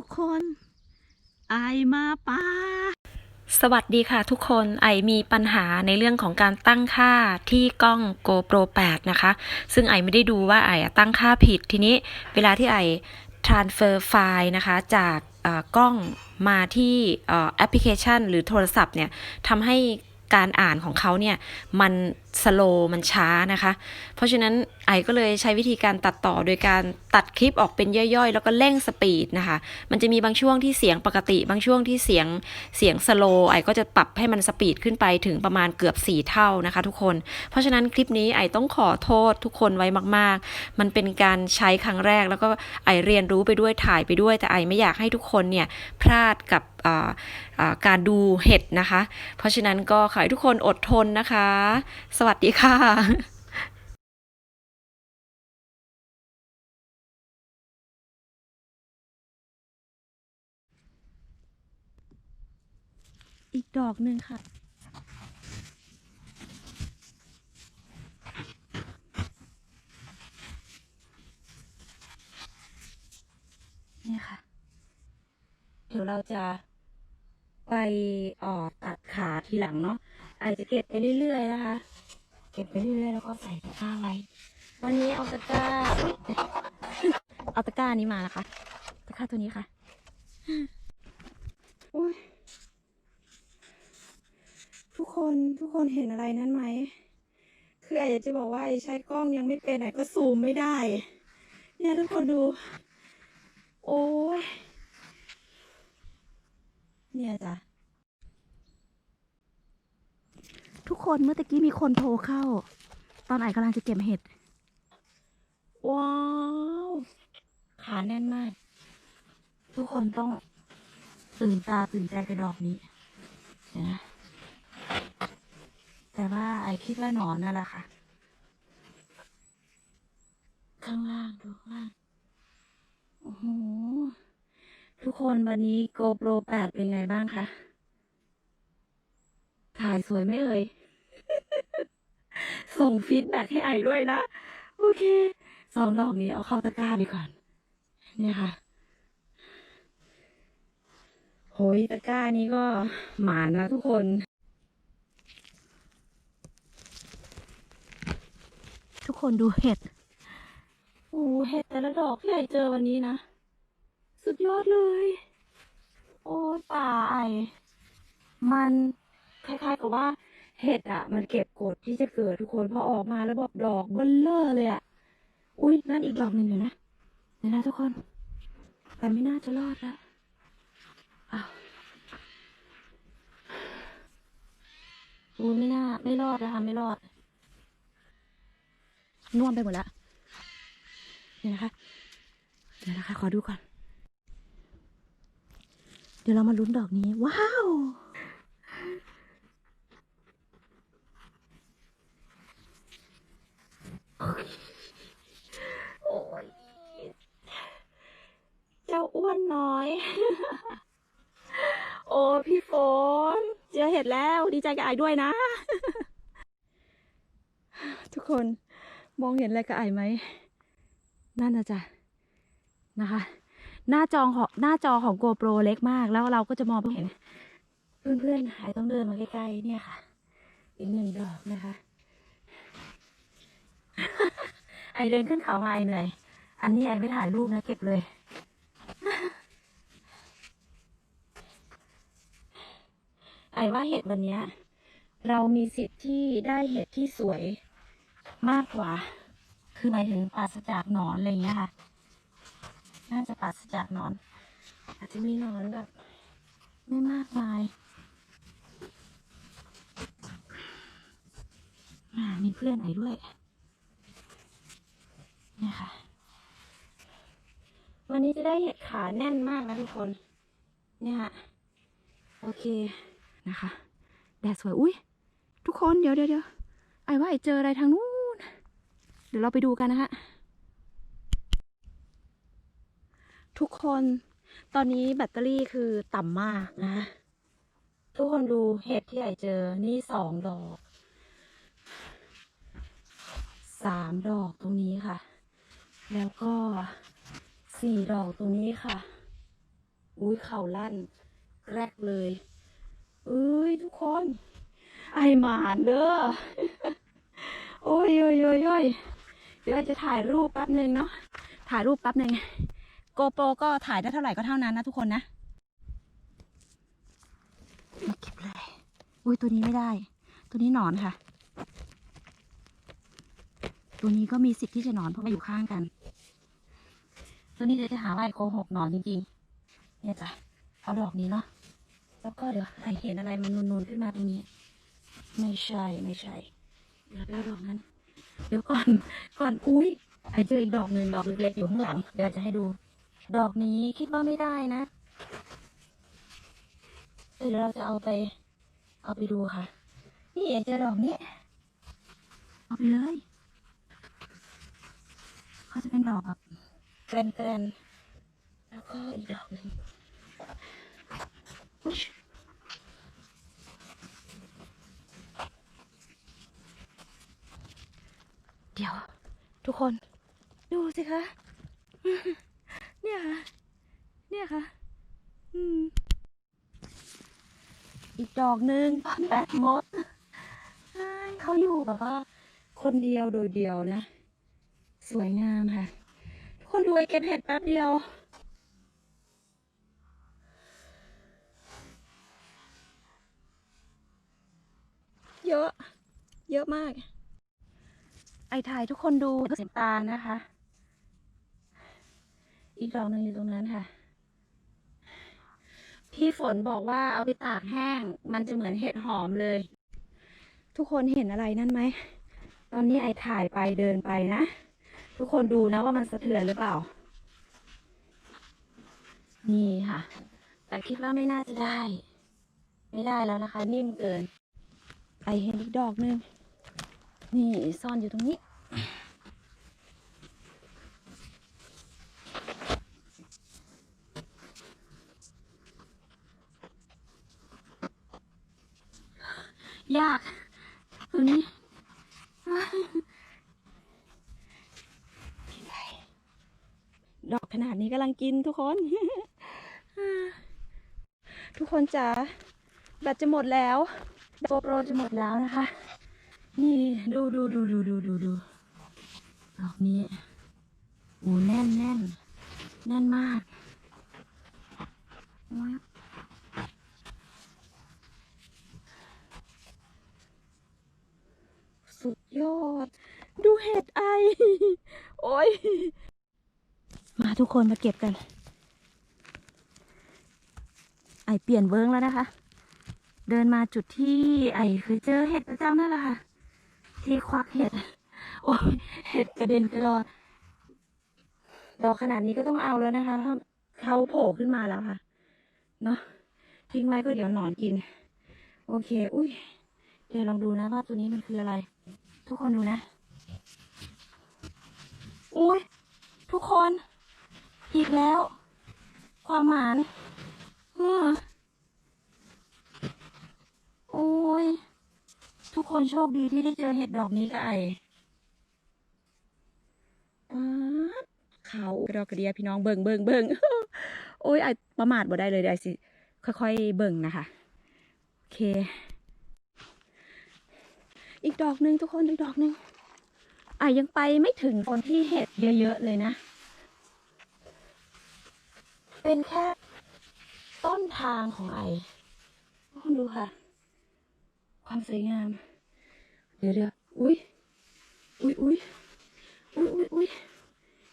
ทุกคนไอมาปาสวัสดีค่ะทุกคนไอมีปัญหาในเรื่องของการตั้งค่าที่กล้อง GoPro 8 นะคะ ซึ่งไอไม่ได้ดูว่าไอตั้งค่าผิดทีนี้เวลาที่ไอ transfer ไฟล์นะคะจากกล้องมาที่แอปพลิเคชัน หรือโทรศัพท์เนี่ยทำให้การอ่านของเขาเนี่ยมัน สโลมันช้านะคะ เพราะฉะนั้นไอก็เลยใช้วิธีการตัดต่อโดยการตัดคลิปออกเป็นย่อยๆ แล้วก็เร่งสปีดนะคะ มันจะมีบางช่วงที่เสียงปกติ บางช่วงที่เสียงเสียงสโลไอก็จะปรับให้มันสปีดขึ้นไปถึงประมาณเกือบ 4 เท่านะคะ ทุกคน เพราะฉะนั้นคลิปนี้ไอต้องขอโทษทุกคนไว้มาก ๆ มันเป็นการใช้ครั้งแรก แล้วก็ไอเรียนรู้ไปด้วยถ่ายไปด้วย แต่ไอไม่อยากให้ทุกคนเนี่ยพลาดกับการดูเห็ดนะคะ เพราะฉะนั้นก็ขอให้ทุกคนอดทนนะคะสวัสดีค่ะอีกดอกหนึ่งค่ะเนี่ยค่ะ เดี๋ยวเราจะ ไปเอ่อตัดขาทีหลังเนาะอาจจะเก็บไปเรื่อยๆนะคะ เก็บไปเรื่อยๆแล้วก็ใส่ตะกร้าไว้ วันนี้เอาตะกร้า เอาตะกร้านี้มานะคะ ตะกร้าตัวนี้ค่ะโอ้ยทุกคนทุกคนเห็นอะไรนั้นไหม คืออยากจะบอกว่าใช้กล้องยังไม่เป็นไอก็ซูมไม่ได้ เนี่ยทุกคนดู โอ้ย เนี่ยจ้ะทุกคนเมื่อตะกี้มีคนโทรเข้า ตอนไอกำลังจะเก็บเห็ด ว้าว ขาแน่นมาก ทุกคนต้องตื่นตาตื่นใจกับดอกนี้นะแต่ว่าไอคิดว่าหนอนนั่นแหละค่ะ ข้างล่างดูข้างล่างโอ้โห ทุกคนวันนี้ GoPro 8 เป็นไงบ้างคะ ถ่ายสวยไหมเอ่ย ส่งฟีดแบ็กให้ไอด้วยนะ โอเค สองดอกนี้เอาเข้าตะกร้าไปก่อน เนี่ยค่ะ โหยตะกร้านี้ก็หมานนะทุกคนทุกคนดูเห็ด โอ้เห็ดแต่ละดอกที่ไอเจอวันนี้นะ สุดยอดเลย โอ้ยป่าไอมันคล้ายๆกับว่า เห็ดอะ มันเก็บกดที่จะเกิดทุกคนพอออกมาแล้วแบบดอกเบลเลอร์เลยอะ อุ้ยนั่นอีกดอกหนึ่งอยู่นะเดี๋ยวนะทุกคน แต่ไม่น่าจะรอดละอ้าวอุ้ยไม่น่า ไม่รอดนะคะไม่รอดน่วมไปหมดล้วเดี๋ยวนะคะ เดี๋ยวนะคะ ขอดูก่อน ดี๋ยวเรามาลุ้นดอกนี้ ว้าว โอ้ย เจ้าอ้วนน้อย โอ้พี่ฝนเจอเห็ดแล้วดีใจกับไอ้ด้วยนะ ทุกคนมองเห็นอะไรกับไอ้ไหม นั่นนะจ๊ะนะคะ หน้าจอของหน้าจอของ GoPro เล็กมาก แล้วเราก็จะมองไม่เห็น เพื่อนๆหายต้องเดินมาใกล้ๆเนี่ยค่ะ อีกหนึ่งดอกนะคะ ไอเดินขึ้นเขามาไอเหนื่อยอันนี้ไอไม่ถ่ายรูปนะเก็บเลยไอว่าเห็ดวันเนี้ยเรามีสิทธิ์ที่ได้เห็ดที่สวยมากกว่า คือหมายถึงปราศจากหนอนอะไรอย่างเงี้ยค่ะ น่าจะปราศจากนอน อาจจะมีนอนแบบ ไม่มากมายมีเพื่อนไหนด้วยเนี่ยค่ะ วันนี้จะได้เห็ดขาแน่นมากนะทุกคน เนี่ยค่ะโอเคนะคะ แดดสวย อุ้ยทุกคนเดี๋ยวเดี๋ยวเดี๋ยวไอ้ว่าไอ้เจออะไรทางนู้น เดี๋ยวเราไปดูกันนะคะ ทุกคนตอนนี้แบตเตอรี่คือต่ำมากนะ ทุกคนดูเห็ดที่ไอเจอนี่สองดอกสามดอกตรงนี้ค่ะ แล้วก็สี่ดอกตรงนี้ค่ะ อุ้ยเข่าลั่น แรกเลยเอ้ยทุกคน ไอหมานเด้อโอ้ยโอ้ยโอ้ยโอ้ยเดี๋ยวจะถ่ายรูปแป๊บหนึ่งเนาะถ่ายรูปแป๊บหนึ่ง โกโปรก็ถ่ายได้เท่าไหร่ก็เท่านั้นนะทุกคนนะมาเก็บเลย อุ้ยตัวนี้ไม่ได้ ตัวนี้หนอนค่ะ ตัวนี้ก็มีสิทธิ์ที่จะหนอนเพราะว่าอยู่ข้างกัน ตัวนี้เดี๋ยวจะหาว่าไอโกหกหนอนจริงๆ เนี่ยจ้ะเอาดอกนี้เนาะ แล้วก็เดี๋ยวใครเห็นอะไรมันนูนๆขึ้นมาตรงนี้ ไม่ใช่ไม่ใช่เดี๋ยวดอกนั้น เดี๋ยวก่อนก่อนอุ้ยไอเจออีกดอกหนึ่งดอกเล็กๆอยู่ข้างหลัง เดี๋ยวจะให้ดู ดอกนี้คิดว่าไม่ได้นะเดี๋ยวเราจะเอาไป เอาไปดูค่ะ นี่เจอดอกนี้ เอาไปเลย เขาจะเป็นดอกแบบแกรนแกรนๆแล้วก็อีกดอกหนึ่งเดี๋ยว ทุกคน ดูสิคะ เนี่ยค่ะ เนี่ยค่ะ อืม อีกดอกหนึ่งแบดมดเขาอยู่แบบว่า คนเดียวโดยเดียวนะ สวยงามค่ะ ทุกคนดูไอเก็บเห็ดแป๊บเดียวเยอะ เยอะมาก ไอถ่ายทุกคนดูเสียงตาลนะคะ อีกดอกหนึ่งอยู่ตรงนั้นค่ะ พี่ฝนบอกว่าเอาไปตากแห้ง มันจะเหมือนเห็ดหอมเลย ทุกคนเห็นอะไรนั่นไหม ตอนนี้ไอถ่ายไปเดินไปนะ ทุกคนดูนะว่ามันสะเทือนหรือเปล่า นี่ค่ะ แต่คิดว่าไม่น่าจะได้ ไม่ได้แล้วนะคะ นิ่มเกินไอเห็นอีกดอกหนึ่งนี่ซ่อนอยู่ตรงนี้ ยากตัวนี้ดอกขนาดนี้กำลังกินทุกคน ทุกคนจ๋าแบตจะหมดแล้วโปรโปรจะหมดแล้วนะคะ นี่ดูดูดูดูดูดูดูดอกนี้โอ้แน่นแน่นแน่นมากว้าวสุด ยอด ดูเห็ดไอ โอ้ย มาทุกคนมาเก็บกัน ไอเปลี่ยนเวิร์งแล้วนะคะ เดินมาจุดที่ไอเคยเจอเห็ดประจำนั่นแหละค่ะ ที่ควักเห็ด โอ้ย เห็ดกระเด็นกระดอนดอกขนาดนี้ก็ต้องเอาแล้วนะคะเพราะเขาโผล่ขึ้นมาแล้วค่ะ เนาะทิ้งไว้ก็เดี๋ยวหนอนกิน โอเค อุ้ย เดี๋ยวลองดูนะว่าตัวนี้มันคืออะไร ทุกคนดูนะอุ้ยทุกคน อีกแล้ว ความหมานเออโอ้ย ทุกคนโชคดีที่ได้เจอเห็ดดอกนี้กับไอเขากระดอกกระเดียพี่น้องเบิ่งเบิ่งเบิ่งโอ้ยไอประมาทบ่ได้เลยเดี๋ยวไอสิ ค่อยๆเบิ่งนะคะ โอเค อีกดอกหนึ่งทุกคนอีกดอกหนึ่งไอยังไปไม่ถึงคนที่เห็ดเยอะๆเลยนะ เป็นแค่ต้นทางของไอทุกคนดูค่ะ ความสวยงาม เดี๋ยวเดี๋ยวอุ้ยอุ้ยอุ้ยอุ้ยอุ้ยอุ้ย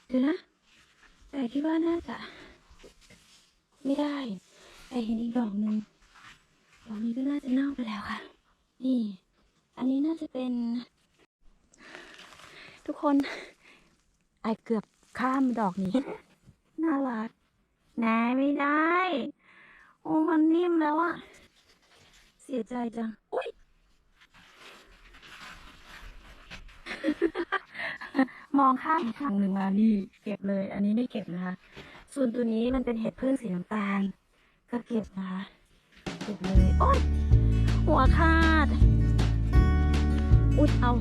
เดี๋ยวนะแต่คิดว่าน่าจะ ไม่ได้แต่เห็นอีกดอกหนึ่งดอกนี้ก็น่าจะเน่าไปแล้วค่ะ นี่ อันนี้น่าจะเป็น ทุกคนไอเกือบข้ามดอกนี้ น่ารักแหนไม่ได้ โอ้มันนิ่มแล้วอะเสียใจจัง อุ้ยมองข้ามอีกฝั่งหนึ่งมานี่เก็บเลย อันนี้ไม่เก็บนะคะ ส่วนตัวนี้มันเป็นเห็ดพึ่งสีน้ำตาล ก็เก็บนะคะ เก็บเลย โอ๊ยหัวขาด อุ๊ยเอา